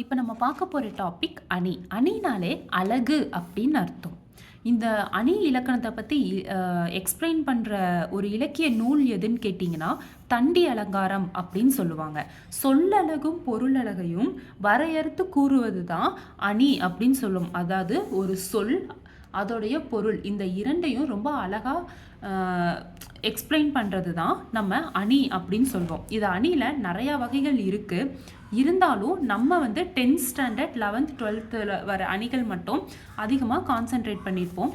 இப்போ நம்ம பார்க்க போகிற டாபிக் அணி. அணினாலே அழகு அப்படின்னு அர்த்தம். இந்த அணி இலக்கணத்தை பற்றி எக்ஸ்பிளைன் பண்ணுற ஒரு இலக்கிய நூல் எதுன்னு கேட்டிங்கன்னா தண்டி அலங்காரம் அப்படின்னு சொல்லுவாங்க. சொல்லழகும் பொருளழகையும் வரையறுத்து கூறுவது தான் அணி அப்படின்னு சொல்லும். அதாவது ஒரு சொல் அதோடைய பொருள். இந்த இரண்டையும் ரொம்ப அழகாக எக்ஸ்பிளைன் பண்ணுறது தான் நம்ம அணி அப்படின்னு சொல்வோம் இது அணியில் நிறையா வகைகள் இருக்குது இருந்தாலும் நம்ம வந்து டென்த் ஸ்டாண்டர்ட் லெவன்த் டுவெல்த்தில் வர அணிகள் மட்டும் அதிகமாக கான்சென்ட்ரேட் பண்ணியிருப்போம்.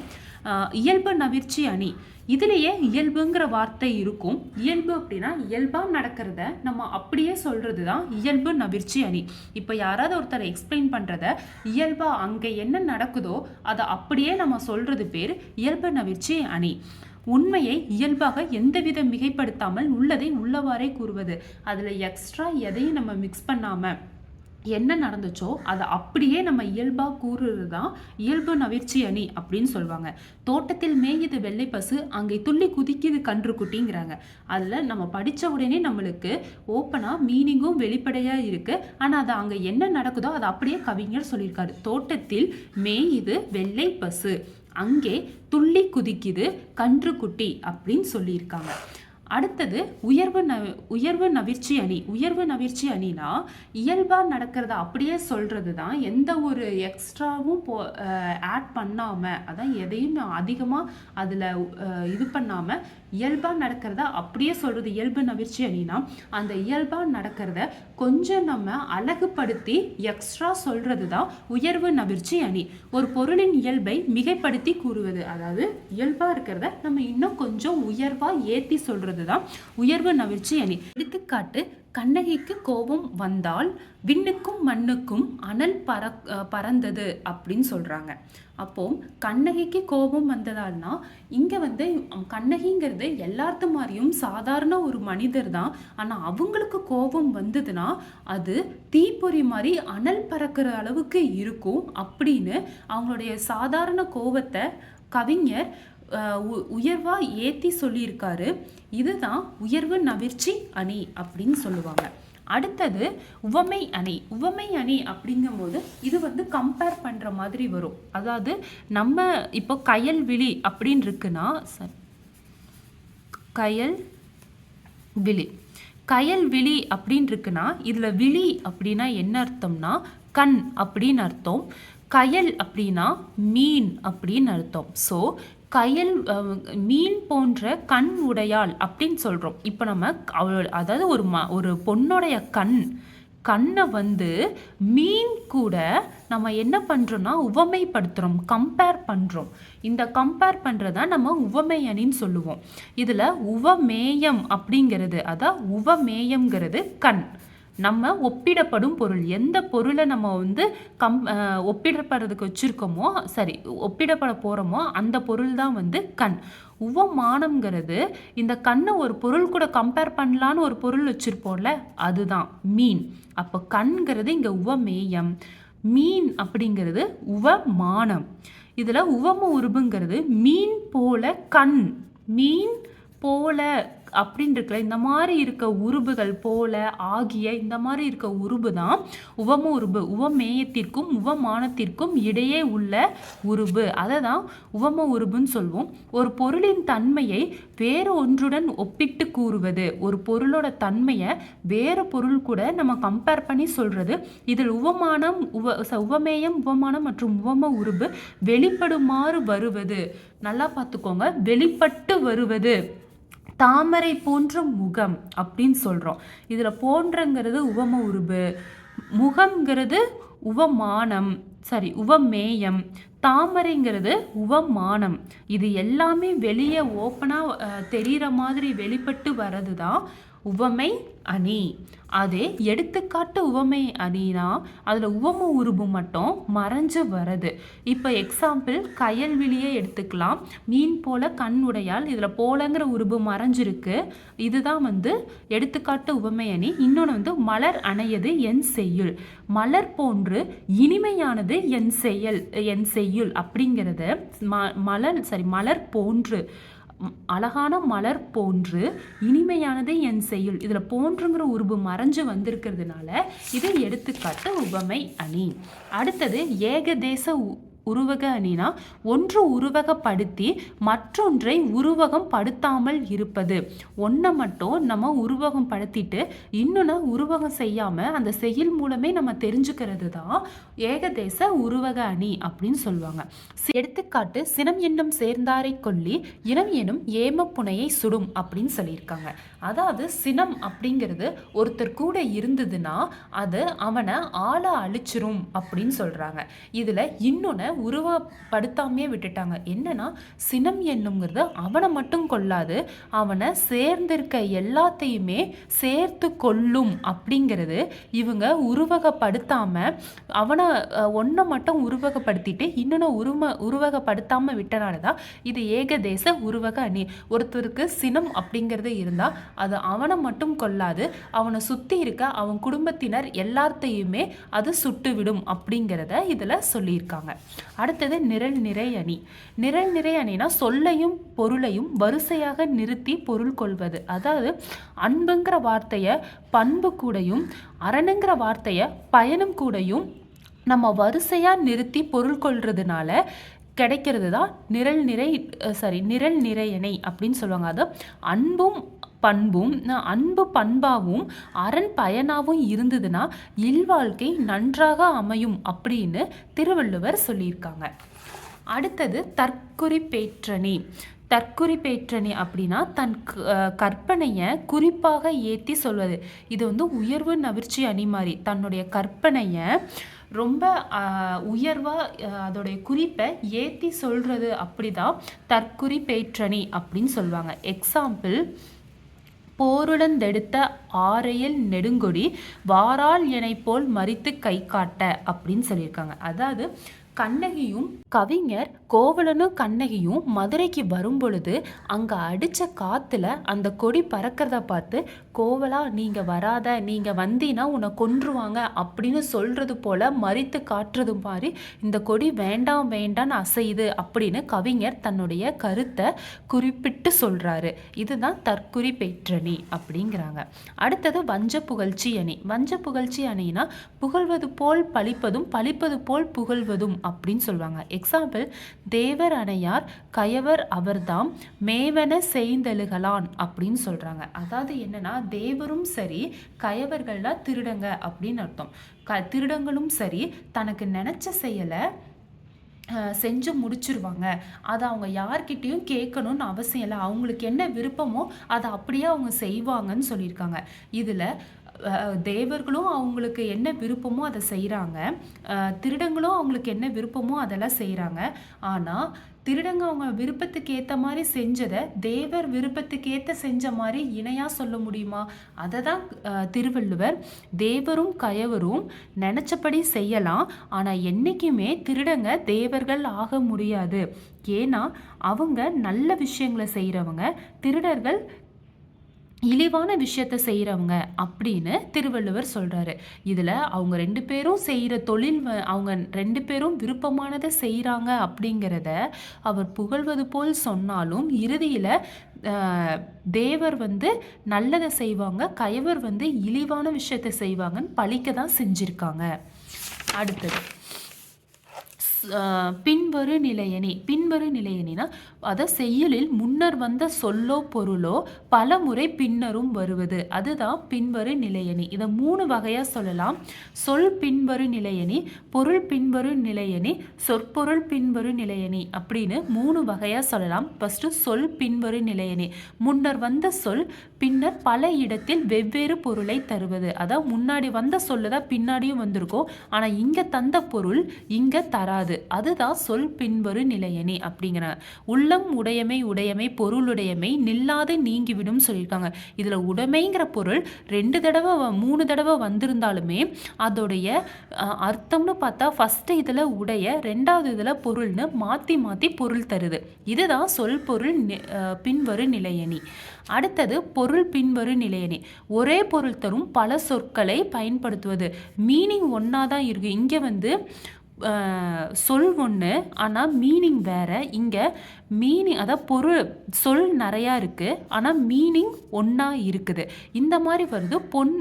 இயல்பு நவிர்ச்சி அணி. இதுலேயே இயல்புங்கிற வார்த்தை இருக்கும். இயல்பு அப்படின்னா இயல்பாக நடக்கிறத நம்ம அப்படியே சொல்கிறது தான் இயல்பு நவிர்ச்சி அணி. இப்போ யாராவது ஒருத்தர் எக்ஸ்பிளைன் பண்ணுறத இயல்பாக அங்கே என்ன நடக்குதோ அதை அப்படியே நம்ம சொல்கிறது பேர் இயல்பு நவிர்ச்சி அணி. உண்மையை இயல்பாக எந்தவித மிகைப்படுத்தாமல் உள்ளதை உள்ளவாறே கூறுவது. அதில் எக்ஸ்ட்ரா எதையும் நம்ம மிக்ஸ் பண்ணாமல் என்ன நடந்துச்சோ அதை அப்படியே நம்ம இயல்பாக கூறுறது தான் இயல்பு நவிர்ச்சி அணி அப்படின்னு சொல்லுவாங்க. தோட்டத்தில் மேயுது வெள்ளை பசு அங்கே துள்ளி குதிக்குது கன்று குட்டிங்கிறாங்க. அதில் நம்ம படித்த உடனே நம்மளுக்கு ஓப்பனாக மீனிங்கும் வெளிப்படையாக இருக்குது ஆனால் அது அங்கே என்ன நடக்குதோ அதை அப்படியே கவிஞர் சொல்லியிருக்காரு. தோட்டத்தில் மேயுது வெள்ளை பசு. அங்கே துள்ளி குதிக்குது கன்றுக்குட்டி அப்படின்னு சொல்லியிருக்காங்க. அடுத்தது உயர்வு ந உயர்வு நவிர்ச்சி அணி. உயர்வு நவிர்ச்சி அணினா இயல்பாக நடக்கிறத அப்படியே சொல்கிறது தான் எந்த ஒரு எக்ஸ்ட்ராவும் போ ஆட் பண்ணாமல் அதான் எதையும் அதிகமாக அதில் இது பண்ணாமல் இயல்பாக நடக்கிறத அப்படியே சொல்கிறது இயல்பு நவிர்ச்சி அப்படின்னா அந்த இயல்பாக நடக்கிறத கொஞ்சம் நம்ம அழகுபடுத்தி எக்ஸ்ட்ரா சொல்கிறது தான் உயர்வு நவிர்ச்சி அணி. ஒரு பொருளின் இயல்பை மிகைப்படுத்தி கூறுவது. அதாவது இயல்பாக இருக்கிறத நம்ம இன்னும் கொஞ்சம் உயர்வாக ஏற்றி சொல்கிறது தான் உயர்வு நவிர்ச்சி அணி. எடுத்துக்காட்டு கண்ணகிக்கு கோபம் வந்தால் விண்ணுக்கும் மண்ணுக்கும் அனல் பற பறந்தது அப்படின்னு சொல்கிறாங்க அப்போ கண்ணகிக்கு கோபம் வந்ததால்னா இங்கே வந்து கண்ணகிங்கிறது எல்லார்த்து மாதிரியும் சாதாரண ஒரு மனிதர் தான். ஆனால் அவங்களுக்கு கோபம் வந்ததுன்னா அது தீப்பொறி மாதிரி அனல் பறக்கிற அளவுக்கு இருக்கும் அப்படின்னு அவங்களுடைய சாதாரண கோபத்தை கவிஞர் உயர்வாக ஏற்றி சொல்லியிருக்காரு. இதுதான் உயர்வு நவிர்ச்சி அணி அப்படின்னு சொல்லுவாங்க. அடுத்தது உவமை அணி. உவமை அணி அப்படிங்கும்போது இது வந்து கம்பேர் பண்ணுற மாதிரி வரும். அதாவது நம்ம இப்போ கயல் விழி அப்படின்னு இருக்குன்னா சார். கயல் விழி. கயல் விழி அப்படின்னு இருக்குன்னா இதில் விழி அப்படின்னா என்ன அர்த்தம்னா கண் அப்படின்னு அர்த்தம். கயல் அப்படின்னா மீன் அப்படின்னு அர்த்தம். ஸோ கயல் மீன் போன்ற கண் உடையாள் அப்படின்னு சொல்கிறோம் இப்போ நம்ம அவளோட அதாவது ஒரு ம ஒரு பொண்ணுடைய கண் கண்ணை வந்து மீன் கூட நம்ம என்ன பண்ணுறோன்னா உவமைப்படுத்துகிறோம் கம்பேர் பண்ணுறோம் இந்த கம்பேர் பண்ணுறதா நம்ம உவமை அணின்னு சொல்லுவோம். இதில் உவமேயம் அப்படிங்கிறது அதான் உவமேயம்ங்கிறது கண். நம்ம ஒப்பிடப்படும் பொருள். எந்த பொருளை நம்ம வந்து கம் ஒப்பிடப்படுறதுக்கு வச்சுருக்கோமோ சரி ஒப்பிடப்பட போகிறோமோ அந்த பொருள் தான் வந்து கண். உவமானம்ங்கிறது இந்த கண்ணை ஒரு பொருள் கூட கம்பேர் பண்ணலான்னு ஒரு பொருள் வச்சுருப்போம்ல அதுதான் மீன். அப்போ கண்கிறது இங்கே உவமேயம். மீன் அப்படிங்கிறது உவமானம். இதில் உவம உருபுங்கிறது மீன் போல கண். மீன் போல அப்படின்னு இருக்கிற இந்த மாதிரி இருக்க உருபுகள் போல ஆகிய இந்த மாதிரி இருக்க உருபு தான் உவம உருபு உவமேயத்திற்கும் உவமானத்திற்கும் இடையே உள்ள உருபு. அதை தான் உவம உருபுன்னு சொல்வோம். ஒரு பொருளின் தன்மையை வேறு ஒன்றுடன் ஒப்பிட்டு கூறுவது. ஒரு பொருளோட தன்மையை வேறு பொருள் கூட நம்ம கம்பேர் பண்ணி சொல்கிறது இதில் உவமானம் உவ உவமேயம் உவமானம் மற்றும் உவம உருபு வெளிப்படுமாறு வருவது. நல்லா பார்த்துக்கோங்க. வெளிப்பட்டு வருவது. தாமரை போன்ற முகம் அப்படின்னு சொல்கிறோம் இதில் போன்றங்கிறது உவம உருபு முகம்ங்கிறது உவமானம் சாரி உவமேயம் தாமரைங்கிறது உவமானம். இது எல்லாமே வெளியே ஓப்பனாக தெரிகிற மாதிரி வெளிப்பட்டு வர்றது தான் உவமை அணி. அதே எடுத்துக்காட்டு உவமை அணினா அதில் உவம உருபு மட்டும் மறைஞ்சு வருது. இப்போ எக்ஸாம்பிள் கயல்விழியை எடுத்துக்கலாம். மீன் போல கண் உடையால் இதில் போலங்கிற உருபு மறைஞ்சிருக்கு. இதுதான் வந்து எடுத்துக்காட்டு உவமை அணி. இன்னொன்று வந்து மலர் அணையது என் செய்யுள். மலர் போன்று இனிமையானது என் செயல் என் செய்யுள் அப்படிங்கிறது ம மலர் சாரி மலர் போன்று. அழகான மலர் போன்று இனிமையானது என் செயல். இதில் போன்றுங்கிற உருபு மறைஞ்சு வந்திருக்கிறதுனால இது எடுத்துக்காட்டு உபமை அணி. அடுத்தது ஏகதேச உ- உருவக அணினா ஒன்று உருவகப்படுத்தி மற்றொன்றை உருவகம் படுத்தாமல் இருப்பது. ஒன்றை மட்டும் நம்ம உருவகம் படுத்திட்டு இன்னொன்று உருவகம் செய்யாமல் அந்த செயல் மூலமே நம்ம தெரிஞ்சுக்கிறது தான் ஏகதேச உருவக அணி அப்படின்னு சொல்லுவாங்க. எடுத்துக்காட்டு சினம் என்னும் சேர்ந்தாரை கொல்லி இனம் எனும் ஏமப்புனையை சுடும் அப்படின்னு சொல்லியிருக்காங்க. அதாவது சினம் அப்படிங்கிறது ஒருத்தர் கூட இருந்ததுன்னா அது அவனை ஆளை அழிச்சிரும் அப்படின்னு சொல்கிறாங்க இதில் இன்னொன்று உருவப்படுத்தாமே விட்டுட்டாங்க. என்னன்னா சினம் என்னுங்கிறது அவனை மட்டும் கொல்லாது அவனை சேர்ந்திருக்க எல்லாத்தையுமே சேர்த்து கொள்ளும் அப்படிங்கிறது இவங்க உருவகப்படுத்தாம அவனை ஒன்றை மட்டும் உருவகப்படுத்திட்டு இன்னொன்று உருவ உருவகப்படுத்தாமல் விட்டனால தான் இது ஏகதேச உருவக அணி. ஒருத்தருக்கு சினம் அப்படிங்கிறது இருந்தால் அது அவனை மட்டும் கொல்லாது அவனை சுற்றி இருக்க அவன் குடும்பத்தினர் எல்லாத்தையுமே அது சுட்டுவிடும் அப்படிங்கிறத இதில் சொல்லியிருக்காங்க. அடுத்தது நிரல் நிறை அணி. நிரல் நிறை அணினா சொல்லையும் பொருளையும் வரிசையாக நிறுத்தி பொருள் கொள்வது. அதாவது அன்புங்கிற வார்த்தையை பண்பு கூடயும் அரணுங்கிற வார்த்தையை பயனும் கூடயும் நம்ம வரிசையாக நிறுத்தி பொருள் கொள்றதுனால கிடைக்கிறது தான் நிரல் நிறை சாரி நிரல் நிறையணை அப்படின்னு சொல்லுவாங்க. அது அன்பும் பண்பும் அன்பு பண்பாவும் அரண் பயனாவும் இருந்ததுன்னா இல்வாழ்க்கை நன்றாக அமையும் அப்படின்னு திருவள்ளுவர் சொல்லியிருக்காங்க. அடுத்தது தற்குறிப்பேற்றணி. தற்குறிப்பேற்றணி அப்படின்னா தன் க- கற்பனையை குறிப்பாக ஏற்றி சொல்வது. இது வந்து உயர்வு நவிர்ச்சி அணி மாதிரி தன்னுடைய கற்பனையை ரொம்ப உயர்வாக அதோடைய குறிப்பை ஏற்றி சொல்கிறது அப்படி தான் தற்குறிப்பேற்றணி அப்படின்னு சொல்லுவாங்க. எக்ஸாம்பிள் போருளந்தெடுத்த ஆரையில் நெடுங்கொடி வாரால் எனை போல் மறித்து கை காட்ட அப்படின்னு சொல்லியிருக்காங்க. அதாவது கண்ணகியும் கவிஞர் கோவலனும் கண்ணகியும் மதுரைக்கு வரும்பொழுது அங்கே அடித்த காற்றுல அந்த கொடி பறக்கிறத பார்த்து கோவலா நீங்கள் வராத நீங்கள் வந்தீங்கன்னா உன்னை கொன்றுவாங்க அப்படின்னு சொல்கிறது போல மறித்து காட்டுறது மாதிரி இந்த கொடி வேண்டாம் வேண்டான்னு அசையுது அப்படின்னு கவிஞர் தன்னுடைய கருத்தை குறிப்பிட்டு சொல்கிறாரு இதுதான் தற்குறி பெற்றணி அப்படிங்கிறாங்க. அடுத்தது வஞ்ச புகழ்ச்சி அணி. வஞ்ச புகழ்ச்சி அணினா புகழ்வது போல் பழிப்பதும் பழிப்பது போல் புகழ்வதும் அப்படின்னு சொல்லுவாங்க. எக்ஸாம்பிள் தேவர் அணையார் கயவர் அவர்தாம் மேவன செய்தழுகலான் அப்படின்னு சொல்கிறாங்க அதாவது என்னன்னா தேவரும் சரி கயவர்கள்லாம் திருடங்க அப்படின்னு அர்த்தம். க திருடங்களும் சரி தனக்கு நினச்ச செயலை செஞ்சு முடிச்சிருவாங்க. அதை அவங்க யார்கிட்டேயும் கேட்கணும்னு அவசியம் இல்லை. அவங்களுக்கு என்ன விருப்பமோ அதை அப்படியே அவங்க செய்வாங்கன்னு சொல்லியிருக்காங்க. இதில் தேவர்களும் அவங்களுக்கு என்ன விருப்பமோ அதை செய்கிறாங்க திருடங்களும் அவங்களுக்கு என்ன விருப்பமோ அதெல்லாம் செய்கிறாங்க ஆனால் திருடங்க அவங்க விருப்பத்துக்கு ஏற்ற மாதிரி செஞ்சதை தேவர் விருப்பத்துக்கு ஏற்ற செஞ்ச மாதிரி இணையாக சொல்ல முடியுமா? அதை தான் திருவள்ளுவர். தேவரும் கயவரும் நினச்சபடி செய்யலாம். ஆனால் என்றைக்குமே திருடங்க தேவர்கள் ஆக முடியாது. ஏன்னா அவங்க நல்ல விஷயங்களை செய்கிறவங்க திருடர்கள் இழிவான விஷயத்த செய்கிறவங்க அப்படின்னு திருவள்ளுவர் சொல்கிறாரு இதில் அவங்க ரெண்டு பேரும் செய்கிற தொழில் அவங்க ரெண்டு பேரும் விருப்பமானதை செய்கிறாங்க அப்படிங்கிறத அவர் புகழ்வது போல் சொன்னாலும் இறுதியில் தேவர் வந்து நல்லதை செய்வாங்க கயவர் வந்து இழிவான விஷயத்தை செய்வாங்கன்னு பழிக்க தான் செஞ்சுருக்காங்க. அடுத்தது. பின்வரு நிலையணி பின்வரு நிலையணினா அதை செய்யுளில் முன்னர் வந்த சொல்லோ பொருளோ பல முறை பின்னரும் வருவது. அதுதான் பின்வரு நிலையணி. இதை மூணு வகையாக சொல்லலாம். சொல் பின்வரு நிலையணி பொருள் பின்வரு நிலையணி சொற்பொருள் பின்வரு நிலையணி அப்படின்னு மூணு வகையாக சொல்லலாம். ஃபஸ்ட்டு சொல் பின்வரு நிலையணி. முன்னர் வந்த சொல் பின்னர் பல இடத்தில் வெவ்வேறு பொருளை தருவது. அதான் முன்னாடி வந்த சொல்லு தான் பின்னாடியும் வந்திருக்கும். ஆனால் இங்கே தந்த பொருள் இங்கே தராது. அதுதான் சொல் பின்வரு நிலையணி அப்படிங்கிறாங்க உள்ளம் உடையமை உடையமை பொருளுடையமை நில்லாது நீங்கிவிடும் சொல்லியிருக்காங்க. இதில் உடைமைங்கிற பொருள் ரெண்டு தடவை வ- மூணு தடவை வந்திருந்தாலுமே அதோடைய அர்த்தம்னு பார்த்தா ஃபஸ்ட்டு இதில் உடைய ரெண்டாவது இதில் பொருள்னு மாற்றி மாற்றி பொருள் தருது. இதுதான் சொல் பொருள் நி- பின்வரு நிலையணி அடுத்தது பொருள் பின்வரு நிலையணி ஒரே பொருள் தரும் பல சொற்களை பயன்படுத்துவது. மீனிங் ஒன்றா தான் இருக்குது இங்கே வந்து சொல் ஒன்று ஆனால் மீனிங் வேறு. இங்கே மீனிங் அதாவது பொருள் சொல் நிறையா இருக்குது ஆனால் மீனிங் ஒன்றா இருக்குது. இந்த மாதிரி வருது பொன்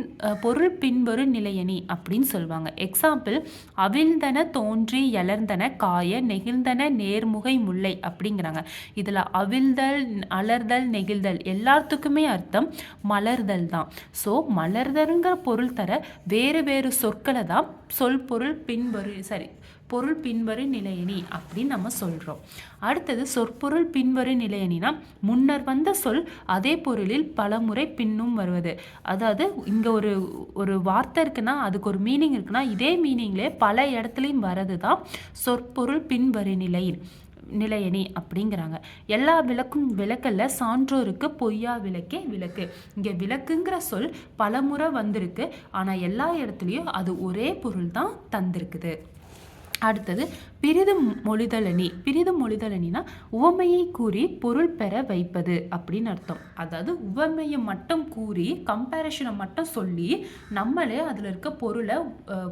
பொருள் பின்வரும் நிலையணி அப்படின்னு சொல்லுவாங்க. எக்ஸாம்பிள் அவிழ்ந்தன தோன்றி எலர்ந்தன காய நெகிழ்ந்தன நேர்முகை முல்லை அப்படிங்கிறாங்க. இதில் அவிழ்தல் அலர்தல் நெகிழ்தல் எல்லாத்துக்குமே அர்த்தம் மலர்தல் தான். ஸோ மலர்தல்ங்கிற பொருள் தர வேறு வேறு சொற்களை தான் சொல் பொருள் பின்வரு சரி பொருள் பின்வரு நிலையணி அப்படின்னு நம்ம சொல்கிறோம் அடுத்தது சொற்பொருள் பின்வரு நிலையணினா முன்னர் வந்த சொல் அதே பொருளில் பலமுறை பின்னும் வருவது. அதாவது இங்கே ஒரு ஒரு வார்த்தை இருக்குன்னா அதுக்கு ஒரு மீனிங் இருக்குன்னா இதே மீனிங்லேயே பல இடத்துலையும் வரது தான் சொற்பொருள் பின்வரு நிலை நிலையணி அப்படிங்கிறாங்க. எல்லா விளக்கும் விளக்கல்ல சான்றோருக்கு பொய்யா விளக்கே விளக்கு. இங்கே விளக்குங்கிற சொல் பலமுறை வந்திருக்கு. ஆனால் எல்லா இடத்துலையும் அது ஒரே பொருள் தான் தந்திருக்குது. அடுத்தது பிரிது மொழிதலணி பிரிது மொழிதலணினா உவமையை கூறி பொருள் பெற வைப்பது அப்படின்னு அர்த்தம். அதாவது உவமையை மட்டும் கூறி கம்பேரிஷனை மட்டும் சொல்லி நம்மளே அதில் இருக்க பொருளை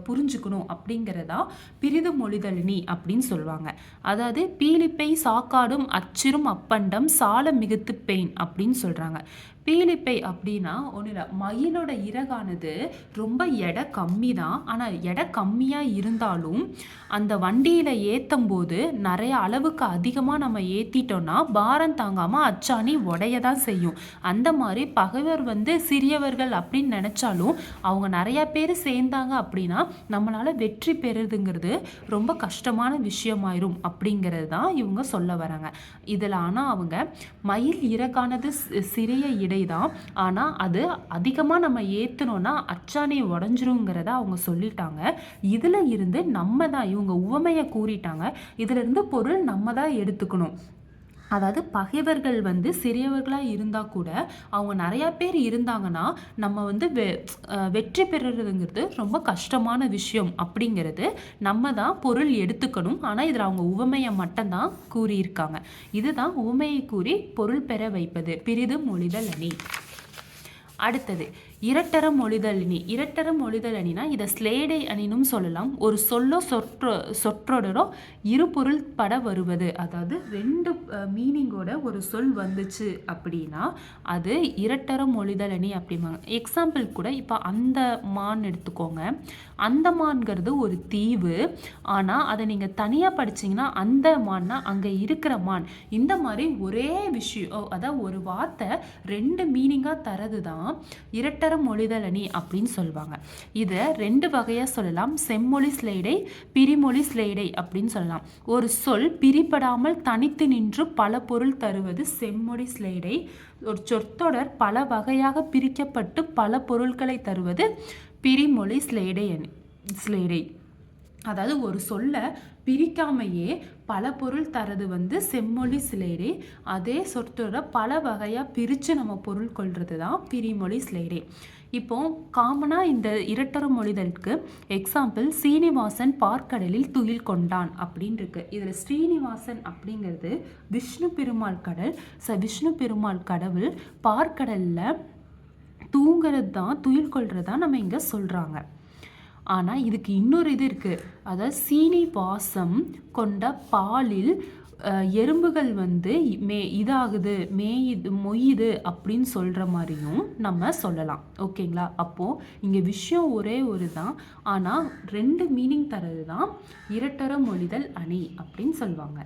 புரிஞ்சுக்கணும் அப்படிங்கிறதா பிரிது மொழிதலணி அப்படின்னு சொல்லுவாங்க. அதாவது பீலிப்பை சாக்காடும் அச்சிரும் அப்பண்டம் சால மிகுத்து பெயின் அப்படின்னு சொல்கிறாங்க பீலிப்பை அப்படின்னா ஒன்றும் இல்லை மயிலோட இறகானது ரொம்ப எடை கம்மி தான் ஆனால் எடை கம்மியாக இருந்தாலும் அந்த வண்டியில் ஏற்றும் போது நிறைய அளவுக்கு அதிகமாக நம்ம ஏற்றிட்டோன்னா பாரம் தாங்காமல் அச்சாணி உடைய தான் செய்யும். அந்த மாதிரி பகைவர் வந்து சிறியவர்கள் அப்படின்னு நினச்சாலும் அவங்க நிறையா பேர் சேர்ந்தாங்க அப்படின்னா நம்மளால் வெற்றி பெறுதுங்கிறது ரொம்ப கஷ்டமான விஷயமாயிரும் அப்படிங்கிறது தான் இவங்க சொல்ல வராங்க. இதில் ஆனால் அவங்க மயில் இறக்கானது சிறிய இடை தான் ஆனால் அது அதிகமாக நம்ம ஏற்றுனோன்னா அச்சாணி உடஞ்சிருங்கிறத அவங்க சொல்லிட்டாங்க. இதில் இருந்து நம்ம தான் இவங்க உவமையை கூறிட்டாங்க. இதிலிருந்து பொருள் நம்ம தான் எடுத்துக்கணும். அதாவது பகைவர்கள் வந்து சிறியவர்களாக இருந்தால் கூட அவங்க நிறையா பேர் இருந்தாங்கன்னா நம்ம வந்து வெ அஹ் வெற்றி பெறுறதுங்கிறது ரொம்ப கஷ்டமான விஷயம் அப்படிங்கிறது நம்ம தான் பொருள் எடுத்துக்கணும். ஆனால் இதில் அவங்க உவமையை மட்டும்தான் கூறியிருக்காங்க. இதுதான் உவமையை கூறி பொருள் பெற வைப்பது. பிரிதும் மொழிதல் அணி. அடுத்தது இரட்டரம் மொழிதல் அணி இரட்டர மொழிதல் அணினா இதை ஸ்லேடை அணினும் சொல்லலாம். ஒரு சொல்லோ சொற்றோ சொற்றொடரோ இரு பொருள் பட வருவது. அதாவது ரெண்டு மீனிங்கோட ஒரு சொல் வந்துச்சு அப்படின்னா அது இரட்டரம் மொழிதல் அணி அப்படிம்பாங்க. எக்ஸாம்பிள் கூட இப்போ அந்த மான் எடுத்துக்கோங்க. அந்த மான்கிறது ஒரு தீவு. ஆனால் அதை நீங்கள் தனியாக படிச்சீங்கன்னா அந்த மான்னா அங்கே இருக்கிற மான். இந்த மாதிரி ஒரே விஷயம் அதாவது ஒரு வார்த்தை ரெண்டு மீனிங்காக தரது தான் இரட்டர மொழிதல் அணி அப்படின்னு சொல்லுவாங்க. இதை ரெண்டு வகையாக சொல்லலாம். செம்மொழி ஸ்லைடை பிரிமொழி ஸ்லைடை அப்படின்னு சொல்லலாம். ஒரு சொல் பிரிபடாமல் தனித்து நின்று பல பொருள் தருவது செம்மொழி ஸ்லைடை ஒரு சொற்றொடர் பல வகையாக பிரிக்கப்பட்டு பல பொருட்களை தருவது பிரிமொழி ஸ்லைடை அணி ஸ்லைடை அதாவது ஒரு சொல்ல பிரிக்காமையே பல பொருள் தரது வந்து செம்மொழி சிலேடே அதே சொற்றோட பல வகையாக பிரித்து நம்ம பொருள் கொள்வது தான் பிரிமொழி சிலைரே. இப்போ காமனாக இந்த இரட்டர மொழிதலுக்கு எக்ஸாம்பிள் சீனிவாசன் பார்க்கடலில் துயில் கொண்டான் அப்படின்னு இருக்கு இதில் ஸ்ரீனிவாசன் அப்படிங்கிறது விஷ்ணு பெருமாள் கடல். ச விஷ்ணு பெருமாள் கடவுள் பார்க்கடலில் தூங்குறது தான் துயில் கொள்றது தான் நம்ம இங்கே சொல்கிறாங்க ஆனால் இதுக்கு இன்னொரு இது இருக்குது அதாவது சீனி பாசம் கொண்ட பாலில் எறும்புகள் வந்து மே இதாகுது மேயுது மொய்யுது அப்படின்னு சொல்கிற மாதிரியும் நம்ம சொல்லலாம். ஓகேங்களா? அப்போது இங்கே விஷயம் ஒரே ஒரு தான். ஆனால் ரெண்டு மீனிங் தரது தான் இரட்டர மொழிதல் அணி அப்படின்னு சொல்லுவாங்க